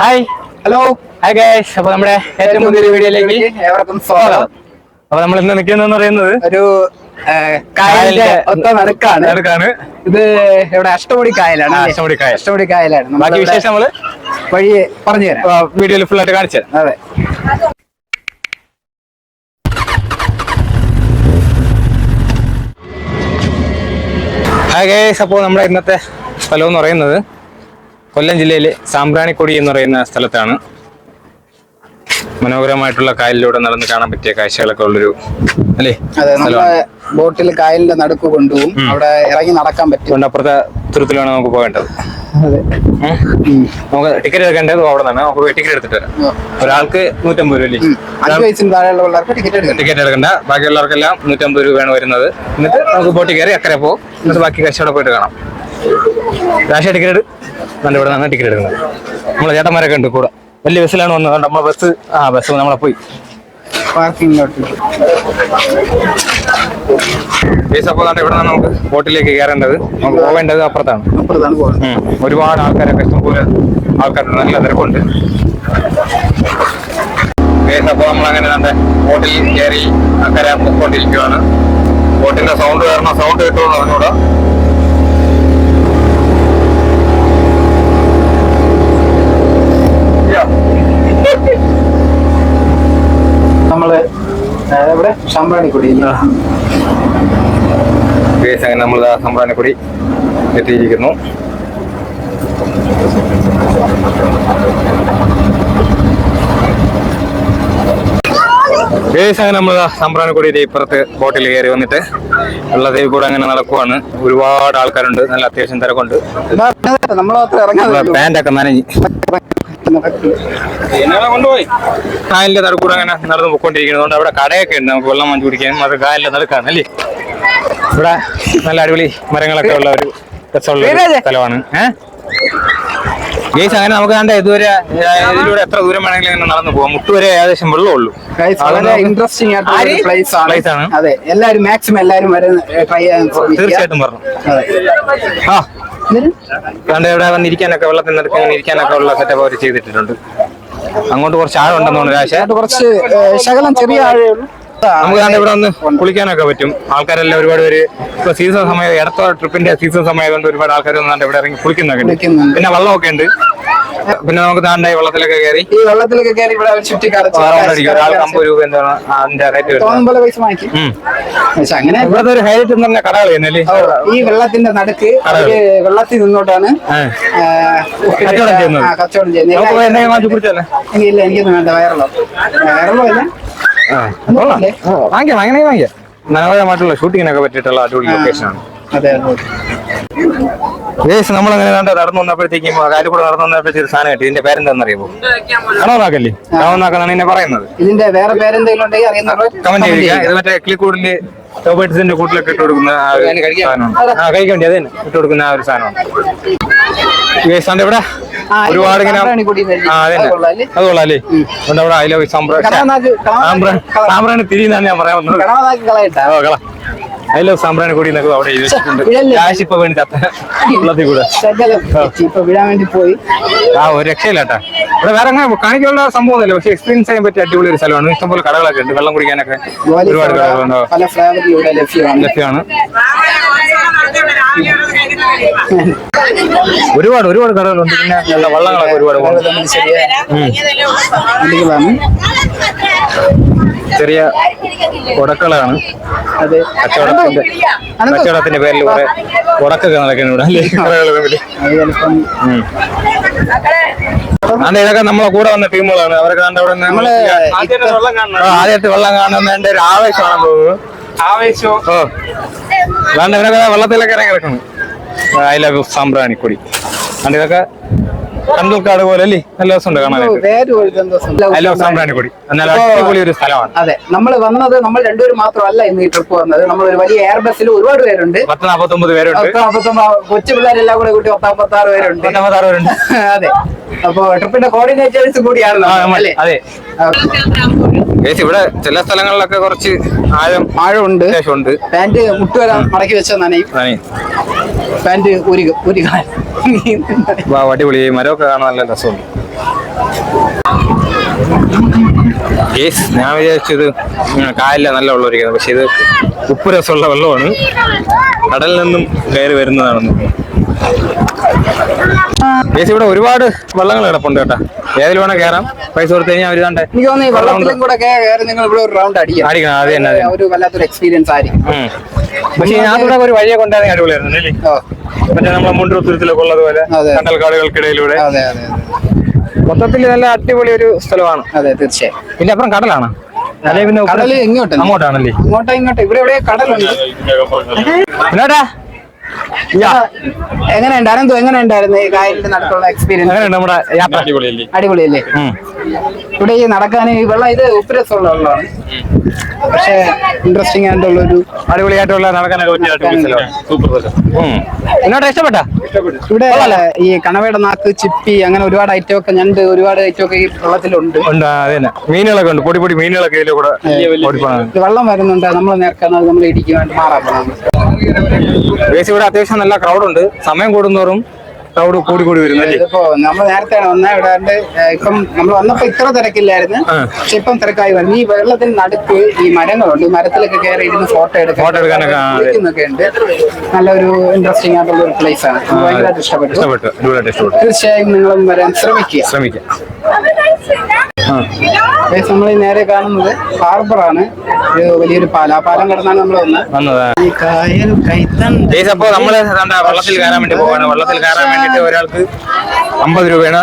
Hi hello hi guys അപ്പൊ നമ്മുടെ ഏറ്റവും പുതിയൊരു വീഡിയോയിലേക്ക് ഏവർക്കും സ്വാഗതം. അപ്പൊ നമ്മൾ ഇന്ന് നിൽക്കുന്നതെന്ന് പറയുന്നത് ഒരു കായലിന്റെ ഒത്ത നടുക്കാണ്. നടുക്കാണ്. ഇത് ഇവിടെ അഷ്ടമുടി കായലാണ്? അഷ്ടമുടി കായൽ. അഷ്ടമുടി കായലാണ്. ബാക്കി വിശേഷം നമ്മൾ വഴി പറഞ്ഞു തരാം. വീഡിയോയിൽ ഫുൾ ആയിട്ട് കാണിച്ചത് അതെ. ഹായ് ഗൈസ് അപ്പോൾ നമ്മുടെ ഇന്നത്തെ സ്ഥലം എന്ന് പറയുന്നത് കൊല്ലം ജില്ലയിലെ സാമ്പ്രാണിക്കൊടി എന്ന് പറയുന്ന സ്ഥലത്താണ് മനോഹരമായിട്ടുള്ള കായലിലൂടെ നടന്ന് കാണാൻ പറ്റിയ കാഴ്ചകളൊക്കെ ഉള്ളൊരു അല്ലേ അതെ നമ്മളെ ബോട്ടിൽ കായലിന്റെ നടുക്ക് കൊണ്ടുപോകും. അവിടെ ഇറങ്ങി നടക്കാൻ പറ്റും. അപ്പുറത്തെ തുരുത്തിലാണ് നമുക്ക് പോകേണ്ടത്. നമുക്ക് ടിക്കറ്റ് എടുക്കേണ്ടത് അവിടെ നിന്നാണ്. നമുക്ക് ടിക്കറ്റ് എടുത്തിട്ട് വരാം. ഒരാൾക്ക് നൂറ്റമ്പത് രൂപ അല്ലേ. അഞ്ച് വയസ്സിന് താഴെയുള്ള പിള്ളേർക്ക് ടിക്കറ്റ് ടിക്കറ്റ് എടുക്കണ്ട. ബാക്കിയുള്ളവർക്കെല്ലാം നൂറ്റമ്പത് രൂപയാണ് വരുന്നത്. എന്നിട്ട് നമുക്ക് ബോട്ടിൽ കയറി അക്കരെ പോകും എന്നിട്ട് ബാക്കി കച്ചവടം പോയിട്ട് കാണാം. രാശ ടിക്കറ്റ് നല്ല ഇവിടെ നിന്നാണ് ടിക്കറ്റ് എടുക്കുന്നത്. നമ്മളെ ചേട്ടന്മാരൊക്കെ ഉണ്ട് കൂടെ. വലിയ ബസ്സിലാണ് വന്നത്. നമ്മളെ ബസ് ആ ബസ് നമ്മളെ പോയി. പാർക്കിങ്ങിലോട്ട്. ബസ് അപ്പോൾ ദാണ്ടെ ഇവിടെ നിന്ന് നമുക്ക് ബോട്ടിലേക്ക് കയറേണ്ടത്. നമുക്ക് പോകേണ്ടത് അപ്പുറത്താണ്. അപ്പുറത്താണ്. ഒരുപാട് ആൾക്കാരൊക്കെ ഇഷ്ടംപോലെ ആൾക്കാരുണ്ട്. നല്ല തിരക്കുണ്ട്. അപ്പോൾ നമ്മളങ്ങനെ നമ്മുടെ ബോട്ടിൽ കയറി അക്കരെ പൊക്കോണ്ടിരിക്കുകയാണ് ബോട്ടിന്റെ സൗണ്ട് കാരണം സൗണ്ട് കിട്ടുമെന്ന് പറഞ്ഞൂടാ ആ, ഇവിടെ ശമ്പളണിക്കുടി അങ്ങനെ നമ്മൾ സംഭാവനക്കുടി എത്തിയിരിക്കുന്നു. അങ്ങനെ നമ്മൾ സംഭാവനക്കുടിയുടെ ഇപ്പുറത്ത് ബോട്ടിൽ കയറി വന്നിട്ട് ഉള്ള ദേവി കൂടെ അങ്ങനെ നടക്കുവാണ്. ഒരുപാട് ആൾക്കാരുണ്ട്. നല്ല അത്യാവശ്യം തിരക്കുണ്ട്. പാന്റൊക്കെ നനഞ്ഞ്. കായലിന്റെ തടക്കൂടെ അങ്ങനെ നടന്നു പോയിക്കൊണ്ടിരിക്കുന്നതുകൊണ്ട് അവിടെ കടയൊക്കെ ഉണ്ട്. നമുക്ക് വെള്ളം വാങ്ങി കുടിക്കാൻ അത് കായലിന്റെ നടക്കാണ് അല്ലേ? ഇവിടെ നല്ല അടിപൊളി മരങ്ങളൊക്കെ ഉള്ള ഒരു രസമുള്ള സ്ഥലമാണ്. ഏഹ് ഗേസ് അങ്ങനെ നമുക്ക് കണ്ട ഇതുവരെ ഇതിലൂടെ എത്ര ദൂരം വേണമെങ്കിലും ഇങ്ങനെ നടന്നു പോകാം. മുട്ടുവരെ ഏകദേശം വെള്ളമുള്ളൂ വളരെ ഇൻട്രസ്റ്റിംഗ് ആയിട്ടുള്ള? പ്ലേസ് ആണ്. അതെ എല്ലാരും മാക്സിമം എല്ലാരും വരെ ട്രൈ ചെയ്യാൻ തീർച്ചയായിട്ടും പറഞ്ഞു ആ. കണ്ട ഇവിടെ വന്നിരിക്കാനൊക്കെ വെള്ളത്തിൽ നിന്നൊക്കെ ഇരിക്കാനൊക്കെ ഉള്ള സെറ്റപ്പ് അവർ ചെയ്തിട്ടുണ്ട്. അങ്ങോട്ട് കുറച്ച് ആഴം ഉണ്ടെന്ന് തോന്നുന്നു അത് കുറച്ച് ശകലം ചെറിയ ആഴേ ഉള്ളൂ നമുക്ക് ഇവിടെ വന്ന് കുളിക്കാനൊക്കെ പറ്റും. ആൾക്കാരെല്ലാം ഒരുപാട് പേര് ഇപ്പൊ സീസൺ സമയം ഇടത്തോ ട്രിപ്പിന്റെ സീസൺ സമയം കൊണ്ട് ഒരുപാട് ആൾക്കാർ വന്നാണ്ട് ഇവിടെ ഇറങ്ങി കുളിക്കുന്നൊക്കെ ഉണ്ട്. പിന്നെ വെള്ളമൊക്കെ ഉണ്ട്. പിന്നെ നമുക്ക് താണ്ടായി വെള്ളത്തിലൊക്കെ കയറി ഈ വെള്ളത്തിലൊക്കെ കയറി ഇവിടെ ചുറ്റി അമ്പത് രൂപ എന്താണ് അതിന്റെ റേറ്റ് വരുന്നത്. അങ്ങനെ ഇവിടുത്തെ ഒരു ഹൈലൈറ്റ് എന്ന് പറഞ്ഞാൽ കടകൾ ചെയ്യുന്നല്ലേ ഈ വെള്ളത്തിന്റെ നടുക്ക് വെള്ളത്തിൽ നിന്നോട്ടാണ് കച്ചവടം ചെയ്യുന്നത്. കച്ചവടം ചെയ്യുന്നത്. ഇല്ല, എനിക്കൊന്നും വേണ്ട വയറലോ വയറലോ ഇല്ല കൊള്ളാം ആ, വാങ്ങിക്കാം വാങ്ങണേ വാങ്ങിക്കാം. മനോഹരമായിട്ടുള്ള ഷൂട്ടിങ്ങിനൊക്കെ പറ്റിയിട്ടുള്ള അടിപൊളി ലൊക്കേഷൻ ആണ്. ഏസ് നമ്മളങ്ങനെ കണ്ട് നടന്നു വന്നപ്പോഴത്തേക്കും കാര്യം കൂടെ നടന്നു വന്നപ്പോഴത്തേക്ക് ഒരു സാധനം കിട്ടി. ഇതിന്റെ പേരെന്താണെന്നറിയാമോ? കണവനാക്കല്ലേ കണവനാക്കെന്നാണ് എന്നെ പറയുന്നത്. ഇതിന്റെ വേറെ പേരെന്തെങ്കിലും കമന്റ് ചെയ്യുക ഇത് മറ്റേ ക്ലിക്കൂടിൽ ടോബേറ്റ്സിന്റെ കൂട്ടിലൊക്കെ ഇട്ട് കൊടുക്കുന്ന ആ കഴിക്കാൻ വേണ്ടി അത് തന്നെ. ഇട്ട് കൊടുക്കുന്ന ആ ഒരു സാധനമാണ്. ഇവിടെ ഒരുപാട് ഇങ്ങനെ അതുകൊള്ളാം അതെ കൊള്ളാല്ലേ അതുകൊണ്ട് അവിടെ അതിലെ സാമ്പ്രാണി തിരിയുന്നാണ് ഞാൻ പറയാൻ വന്നത്. അതിലെ സാമ്പ്രാണി കൂടി എന്നൊക്കെ അവിടെ? കാശ് ഇപ്പൊ വേണ്ടി കൂടെ. ശകലം ഇപ്പൊ വിടാൻ വേണ്ടി പോയി. ആ ഒരു രക്ഷയില്ലാട്ടാ. ഇവിടെ വേറെ അങ്ങനെ കാണിക്കാനുള്ള അല്ലേ പക്ഷെ എക്സ്പീരിയൻസ് ചെയ്യാൻ പറ്റിയ അടിപൊളി ഒരു സ്ഥലമാണ് ഇഷ്ടംപോലെ കടകളൊക്കെ ഉണ്ട്. വെള്ളം കുടിക്കാനൊക്കെ ഒരുപാട് കടകളുണ്ടോ. ലഭ്യമാണ്. ഒരുപാട് ഒരുപാട് കടകളുണ്ട്. പിന്നെ നല്ല വള്ളങ്ങളൊക്കെ ഒരുപാട് ചെറിയ ഉടക്കളാണ് അതെ. കച്ചവടത്തിന്റെ? കച്ചവടത്തിന്റെ പേരിൽ കുറെ ഉടക്കൊക്കെ നടക്കുന്നു ഇവിടെ അല്ലേ കടകൾ തമ്മിൽ അത് ഇതൊക്കെ നമ്മളെ കൂടെ വന്ന ടീമുകളാണ്. അവരൊക്കെ കണ്ട അവിടെ നമ്മൾ ആദ്യമായിട്ട് വെള്ളം കാണുന്നതിന്റെ ഒരു ആവേശമാണ് തോന്നുന്നു ആവേശവും. ഓ. അതാണ്ട് ഇവരൊക്കെ വെള്ളത്തിലൊക്കെ ഇറങ്ങി കിടക്കുന്നു ഐ ലവ് സാമ്പ്രാണിക്കൊടി. അണ്ട് ഇതൊക്കെ കണ്ടൽക്കാട് പോലെ അല്ലേ? നല്ല രസമുണ്ട് കാണാനായിട്ട്. I love Sambranikodi. നല്ല അടിപൊളി ഒരു സ്ഥലമാണ്. അതെ നമ്മൾ വന്നത് നമ്മൾ രണ്ടുപേരും മാത്രമല്ല ഇന്ന് ഈ ട്രിപ്പ് വന്നത്. നമ്മൾ ഒരു വലിയ എയർ ബസ്സിൽ ഒരുപാട് പേരുണ്ട്. പത്ത് നാപ്പത്തൊമ്പത് പേരുണ്ട് കൊച്ചു പിള്ളേരെല്ലാം കൂടെ കൂട്ടി പത്താമ്പത്തി ആറ് പേരുണ്ട്. പത്തൊമ്പത്താറ് പേരുണ്ട്. അതെ. അപ്പൊ ട്രിപ്പിന്റെ കോർഡിനേറ്റേഴ്സ് കൂടിയാണ് അതെ. ഇവിടെ ചില സ്ഥലങ്ങളിലൊക്കെ കുറച്ച് ആഴം ആഴമുണ്ട്. അത്യാവശ്യമുണ്ട്. പാന്റ് മുട്ടുവരാൻ മടക്കി വെച്ചാൽ നനയും. പാന്റ് ഒരു ഒരു അടിപൊളി. മരമൊക്കെ കാണാൻ നല്ല രസമുണ്ട്. കേസ് ഞാൻ വിചാരിച്ചത് കായല നല്ല വെള്ളം ഒരിക്കുന്നത് പക്ഷെ ഇത് ഉപ്പ് രസമുള്ള വെള്ളമാണ്. കടലിൽ നിന്നും കയറി വരുന്നതാണെന്ന്. കേസ് ഇവിടെ ഒരുപാട് വള്ളങ്ങൾ കിടപ്പുണ്ട് കേട്ടാ. ഏതിൽ വേണം കയറാം പൈസ കൊടുത്തു കഴിഞ്ഞാൽ അവരിതാണ്ട് എനിക്ക് തോന്നുന്നു ഈ വെള്ളത്തിലും കൂടെ കയറി നിങ്ങൾ ഇവിടെ ഒരു റൗണ്ട് അടിക്കാം. അടിക്കണം അത് തന്നെ അത് തന്നെ. ഒരു വല്ലാത്തൊരു എക്സ്പീരിയൻസ് ആയിരിക്കും. പക്ഷേ ഇതിനകത്തൂടെ ഒരു വഴിയെ കൊണ്ടായിരുന്നു അടിപൊളിയായിരുന്നു അല്ലേ? മറ്റേ നമ്മളെ മുണ്ടുത്തുരത്തിലൊക്കെ ഉള്ളതുപോലെ അതെ. മൊത്തത്തിൽ നല്ല അടിപൊളി ഒരു സ്ഥലമാണ്. അതെ തീർച്ചയായും. പിന്നെ അപ്പുറം കടലാണ്. അല്ലെങ്കിൽ പിന്നെ ഇങ്ങോട്ടാണല്ലേ ഇങ്ങോട്ടാ ഇങ്ങോട്ടോ. ഇവിടെ കടലുണ്ട്. എന്നാടാ ഉണ്ടായിരുന്നു എങ്ങനെ ഉണ്ടായിരുന്നു ഈ കായലിന്റെ നടക്കുള്ള എക്സ്പീരിയൻസ് അങ്ങനെയുണ്ട് നമ്മുടെ യാത്ര? അടിപൊളിയല്ലേ? അടിപൊളിയല്ലേ? ഇവിടെ ഈ നടക്കാൻ ഈ വെള്ളം ഇത് ഉപ്പുരസമുള്ള വെള്ളമാണ്. പക്ഷേ ഇൻട്രസ്റ്റിംഗ് ആയിട്ടുള്ള ഒരു അടിപൊളിയായിട്ടുള്ള നടക്കാനൊക്കെ പറ്റിയ അടിപൊളി സ്ഥലമാണ്. ഉം. എന്നോട് ഇഷ്ടപ്പെട്ട? ഇവിടെ ഈ കണവയുടെ നാക്ക് ചിപ്പി അങ്ങനെ ഒരുപാട് ഐറ്റം ഒക്കെ ഞണ്ട് ഒരുപാട് ഐറ്റം ഒക്കെ ഈ വെള്ളത്തിലുണ്ട്. ഉണ്ട് ആ, അത് തന്നെ മീനുകളൊക്കെ ഉണ്ട്. പൊടി പൊടി മീനുകളൊക്കെ ഇതിൽ കൂടെ ഓടിപ്പോണത് ഇത് വെള്ളം വരുന്നുണ്ട് നമ്മൾ നേർക്കാൻ നമ്മൾ ഇടിക്കുവാൻ മാറാൻ പോകണം ബേസ് ഇവിടെ അത്യാവശ്യം നല്ല ക്രൗഡ് ഉണ്ട്. സമയം കൂടുന്നോറും ക്രൗഡ് കൂടി കൂടി വരുന്നത് ഇപ്പൊ നമ്മൾ നേരത്തെ വന്നാ ഇവിടെ ഇപ്പം നമ്മൾ വന്നപ്പോ ഇത്ര തിരക്കില്ലായിരുന്നു. പക്ഷെ ഇപ്പം തിരക്കായി വന്നു. ഈ വെള്ളത്തിന് നടുക്ക് ഈ മരങ്ങളുണ്ട്. ഈ മരത്തിലൊക്കെ കയറി ഇരുന്ന് ഫോട്ടോ എടുക്കാൻ ഫോട്ടോ എടുക്കാനൊക്കെ, ഉണ്ട്. നല്ലൊരു ഇൻട്രസ്റ്റിംഗ് ആയിട്ടുള്ള ഒരു പ്ലേസ് ആണ്. ഭയങ്കരമായിട്ട് ഇഷ്ടപ്പെട്ടു. തീർച്ചയായും നിങ്ങളും വരാൻ ശ്രമിക്കുക. ശ്രമിക്കാം. നമ്മൾ നേരെ കാണുന്നത് ഹാർബറാണ്. ആണ് വലിയൊരു പാല പാലം കടന്നാണ് നമ്മൾ വന്നത്. അപ്പോ നമ്മൾ വെള്ളത്തിൽ കയറാൻ വേണ്ടി പോവാണ്. വെള്ളത്തിൽ കയറാൻ വേണ്ടിട്ട് ഒരാൾക്ക് അമ്പത് രൂപയാണ്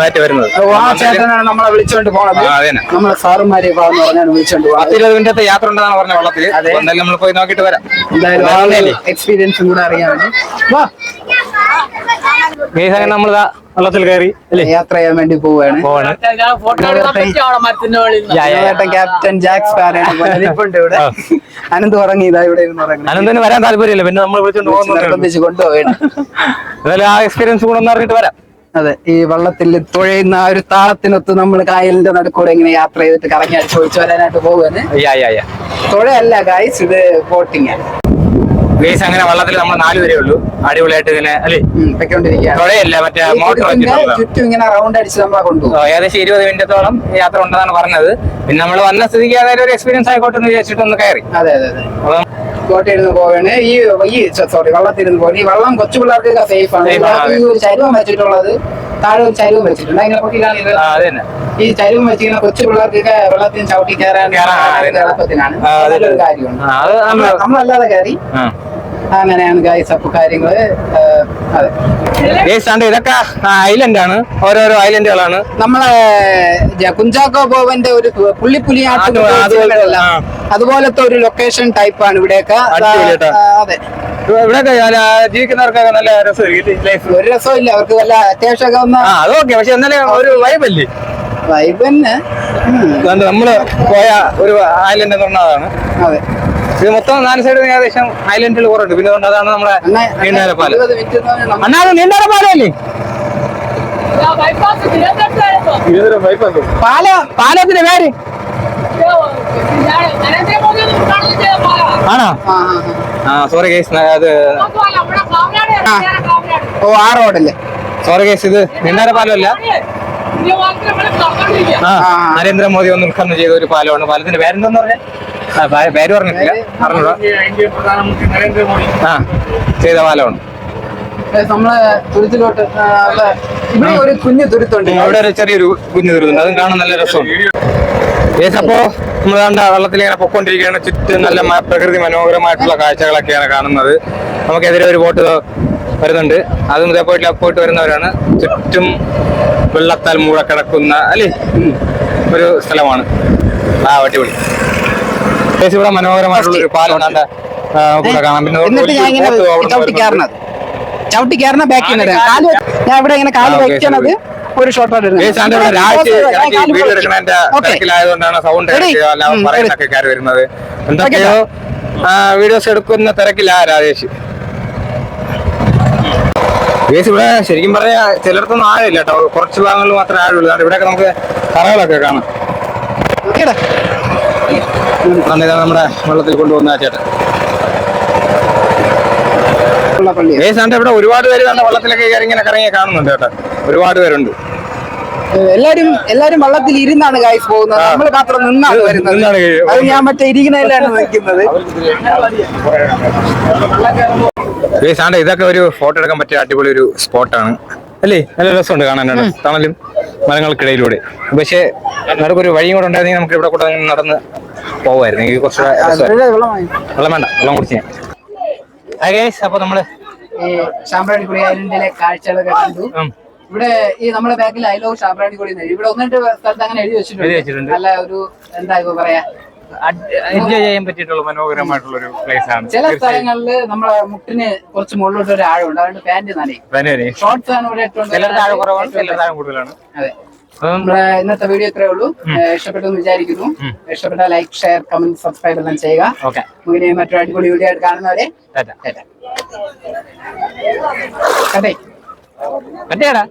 റേറ്റ് വരുന്നത്. ആ ചേട്ടനാണ് നമ്മളെ വിളിച്ചോണ്ട് പോണത്. നമ്മളെ സാറുമാരെ എന്ന് പറഞ്ഞാണ് വിളിച്ചോണ്ട് മിനിറ്റത്തെ യാത്ര ഉണ്ടെന്നാണ് പറഞ്ഞ വെള്ളത്തിൽ എന്തായാലും നമ്മൾ പോയി നോക്കിയിട്ട് വരാം. എന്തായാലും എക്സ്പീരിയൻസും കൂടെ അറിയാൻ വാ. അങ്ങനെ നമ്മൾ വെള്ളത്തിൽ കയറി അല്ലേ? യാത്ര ചെയ്യാൻ വേണ്ടി പോവാണ്. ക്യാപ്റ്റൻ ജാക്സ് ഇവിടെ. ആ. അനന്ത് ഉറങ്ങി ഇതാ ഇവിടെ അനന്തന് വരാൻ താല്പര്യമില്ല പിന്നെ നമ്മൾ നിർബന്ധിച്ച് എന്തായാലും ആ എക്സ്പീരിയൻസ് കൂടെ ഒന്ന് അറിഞ്ഞിട്ട് വരാം. അതെ ഈ വെള്ളത്തിൽ തുഴയുന്ന ആ ഒരു താളത്തിനൊത്ത് നമ്മൾ കായലിന്റെ നടുക്കൂടെ ഇങ്ങനെ യാത്ര ചെയ്തിട്ട് കറങ്ങി അടിച്ചു ഒഴിച്ചു വരാനായിട്ട് യാ തുഴയല്ല ഗായ്സ് ഇത് ബോട്ടിങ് ആണ്. ബേസ് അങ്ങനെ വള്ളത്തിൽ നമ്മൾ നാല് വരെ ഉള്ളൂ. അടിപൊളിയായിട്ട് ഇങ്ങനെ അല്ലേ? തുഴയല്ല മറ്റേ മോട്ടോർ ചുറ്റും ഇങ്ങനെ റൗണ്ട് അടിച്ച് നമ്മളെ കൊണ്ടുപോകും. ഓ, ഏകദേശം ഇരുപത് മിനിറ്റത്തോളം യാത്ര ഉണ്ടെന്നാണ് പറഞ്ഞത്. പിന്നെ നമ്മൾ വന്ന സ്ഥിതിക്ക് അതായത് ഒരു എക്സ്പീരിയൻസ് ആയിക്കോട്ടെ എന്ന് വിചാരിച്ചിട്ട് ഒന്ന് കയറി. അതെ അതെ അതെ. കോട്ടയിരുന്ന് പോവാണ്. ഈ ഈ സോറി വള്ളത്തിരുന്ന് പോവാണ്. ഈ വള്ളം കൊച്ചു പിള്ളേർക്ക് സേഫ് ആണ്. ചരുവം വെച്ചിട്ടുള്ളത് താഴെ ഒരു ചരുവം വെച്ചിട്ടുണ്ട്. അതിനെ ഈ ചരിവും വെച്ചിങ്ങനെ കൊച്ചു പിള്ളേർക്കൊക്കെ വെള്ളത്തിൽ ചവിട്ടി കയറാൻ കയറാൻ, അതെ. എളുപ്പത്തിനാണ്. ആ, അതെ, നല്ലൊരു അതെ. കാര്യമാണ് നമ്മളല്ലാതെ കയറി. അങ്ങനെയാണ് അപ്പൊ കാര്യങ്ങൾ അതെ. ഇതൊക്കെ ഐലൻഡ് ആണ്. ഓരോരോ ഐലൻഡുകളാണ് നമ്മളെ കുഞ്ചാക്കോ ബോബന്റെ ഒരു പുള്ളിപ്പുലിയാട്ട് അത് അതുപോലത്തെ, അതുപോലത്തെ ഒരു ലൊക്കേഷൻ ടൈപ്പാണ് ഇവിടെയൊക്കെ. അതെ. ഇവിടെ ജീവിക്കുന്നവർക്കൊക്കെ നല്ല രസമായിരിക്കും ലൈഫ് ഒരു രസമില്ല അവർക്ക് വല്ല അത്യാവശ്യമൊക്കെ ഒന്ന് ആ പക്ഷെ എന്നാലും ഒരു വൈബല്ലേ വൈബ് തന്നെ. ഉം, അതുകൊണ്ട് നമ്മൾ പോയ ഒരു ഐലൻഡ് എന്ന് പറഞ്ഞതാണ് അതെ. ഇത് മൊത്തം നാല് സൈഡിൽ ഏകദേശം പിന്നെ അതാണ് നമ്മുടെ നീണ്ടാര പാലം അത് പാലത്തിന്റെ പേര്. ആണോ? ആ, സോറി കേസ് അത്. ഓ ആ റോഡല്ലേ. സോറി കേസ് ഇത് നീണ്ടാര പാലമല്ല. നരേന്ദ്രമോദി ഒന്ന് ഉദ്ഘാടനം ചെയ്ത ഒരു പാലമാണ്. പാലത്തിന്റെ പേരെന്താന്ന് പറഞ്ഞ? പേര് പറഞ്ഞിട്ടില്ല. അറിഞ്ഞൂടാ. ആ ചെയ്ത പാലമാണ്. നമ്മളെ തുരുത്തിലോട്ട് ഇവിടെ ഒരു കുഞ്ഞു തുരുത്തുണ്ട്. അവിടെ ഒരു ചെറിയൊരു കുഞ്ഞു തുരുത്തുണ്ട്. അതും കാണാൻ നല്ല രസമുണ്ട് യേസ് അപ്പോ നമ്മൾ കണ്ട വെള്ളത്തിൽ ഇങ്ങനെ പൊക്കോണ്ടിരിക്കുകയാണ് ചുറ്റും നല്ല പ്രകൃതി മനോഹരമായിട്ടുള്ള കാഴ്ചകളൊക്കെയാണ് കാണുന്നത് നമുക്കെതിരെ ഒരു ബോട്ട് വരുന്നുണ്ട് അതും ഇതേപോലെ പോയിട്ട് വരുന്നവരാണ് ചുറ്റും വെള്ളത്താൽ മൂടക്കിടക്കുന്ന അല്ലേ ഒരു സ്ഥലമാണ് ആ അടിപൊളി ചേച്ചി ഇവിടെ മനോഹരമായിട്ടുള്ള ഒരു പാലം കണ്ട കൂടെ കാണാം പിന്നെ എന്നിട്ട് ഞാൻ ഇങ്ങനെ boat അവിടുന്ന് ചവിട്ടി വരുന്നുണ്ട്. കയറണത് ചവിട്ടി കയറണ ബാക്കിൽ നിന്ന് കാൽ വെ- ഞാൻ ഇവിടെ ഇങ്ങനെ കാൽ വയ്ക്കണത് ഒരു ഉം, വരുന്നത്. എന്തൊക്കെയോ വീഡിയോസ് എടുക്കുന്ന തിരക്കിലാ രാജേഷ്. ഏസ് ഇവിടെ ശരിക്കും പറയാ ചിലർത്തൊന്നും ആഴില്ല കേട്ടോ. കുറച്ച് ഭാഗങ്ങളിൽ മാത്രമേ ആഴുള്ളൂ ഇവിടെയൊക്കെ നമുക്ക് കറകളൊക്കെ കാണാം. നമ്മുടെ വെള്ളത്തിൽ കൊണ്ടുവന്ന ആ ചേട്ടൻ പള്ളി ഏസ് ആണ്ട് ഇവിടെ ഒരുപാട് പേര് കണ്ട വള്ളത്തിലൊക്കെ കയറി ഇങ്ങനെ കറങ്ങി കാണുന്നുണ്ട് കേട്ടോ. ഒരുപാട് പേരുണ്ട്. എല്ലാരും എല്ലാരും വള്ളത്തിൽ ഇരുന്നാണ് ഗായ്സ് പോകുന്നത്. നമ്മൾ മാത്രം നിന്നാണ് വരുന്നത്. അത് ഞാൻ മറ്റേ ഇരിക്കുന്നതിലാണ് നിൽക്കുന്നത്. ഈ സാണ്ട ഇതൊക്കെ ഒരു ഫോട്ടോ എടുക്കാൻ പറ്റിയ അടിപൊളി ഒരു സ്പോട്ടാണ്. അല്ലേ? നല്ല രസമുണ്ട് കാണാനാണ് തണലും മരങ്ങൾക്കിടയിലൂടെ. പക്ഷേ നമുക്കൊരു വഴിയും കൂടെ ഉണ്ടായിരുന്നെങ്കിൽ നമുക്ക് ഇവിടെ കൂടെ നടന്ന് പോവായിരുന്നു. എനിക്ക് കുറച്ചുകൂടെ വെള്ളം വേണ്ട. വെള്ളം കുടിച്ച് ഞാൻ. അപ്പൊ നമ്മൾ ഈ ശാമ്പ്രാണിക്കുടി ഐലൻഡിലെ കാഴ്ചകളൊക്കെ കണ്ടു. ഇവിടെ ഈ നമ്മുടെ ബാക്കിൽ ഐ ലവ് ശാമ്പ്രാണിക്കുടി എന്ന് എഴുതി. ഇവിടെ ഒന്ന് രണ്ട് സ്ഥലത്ത് അങ്ങനെ എഴുതി വെച്ചിട്ടുണ്ട്. നല്ല ഒരു എന്താ ഇപ്പൊ പറയാ? എൻജോയ് ചെയ്യാൻ പറ്റിയിട്ടുള്ള മനോഹരമായിട്ടുള്ള ഒരു പ്ലേസ് ആണ്. ചില സ്ഥലങ്ങളിൽ നമ്മളെ മുട്ടിന് കുറച്ച് മുകളിലോട്ട് ഒരു ആഴമുണ്ട്. അതുകൊണ്ട് പാന്റ് നനയും. ഷോർട്സ് ആണ് ഇവിടെ ചിലർ താഴെ കുറവാണ് ചിലർ താഴെ കൂടുതലാണ്. അതെ. നമ്മുടെ ഇന്നത്തെ വീഡിയോ ഇത്രേ ഉള്ളൂ. ഇഷ്ടപ്പെട്ടെന്ന് ഇഷ്ടപ്പെട്ടു എന്ന് വിചാരിക്കുന്നു. ഇഷ്ടപ്പെട്ട ലൈക്ക് ഷെയർ കമന്റ് സബ്സ്ക്രൈബ് എല്ലാം ചെയ്യുക. ഓക്കെ. ഇങ്ങനെ മറ്റൊരു അടിപൊളി വീഡിയോ ആയിട്ട് കാണുന്നവരെ. കണ്ടേ മറ്റേടാ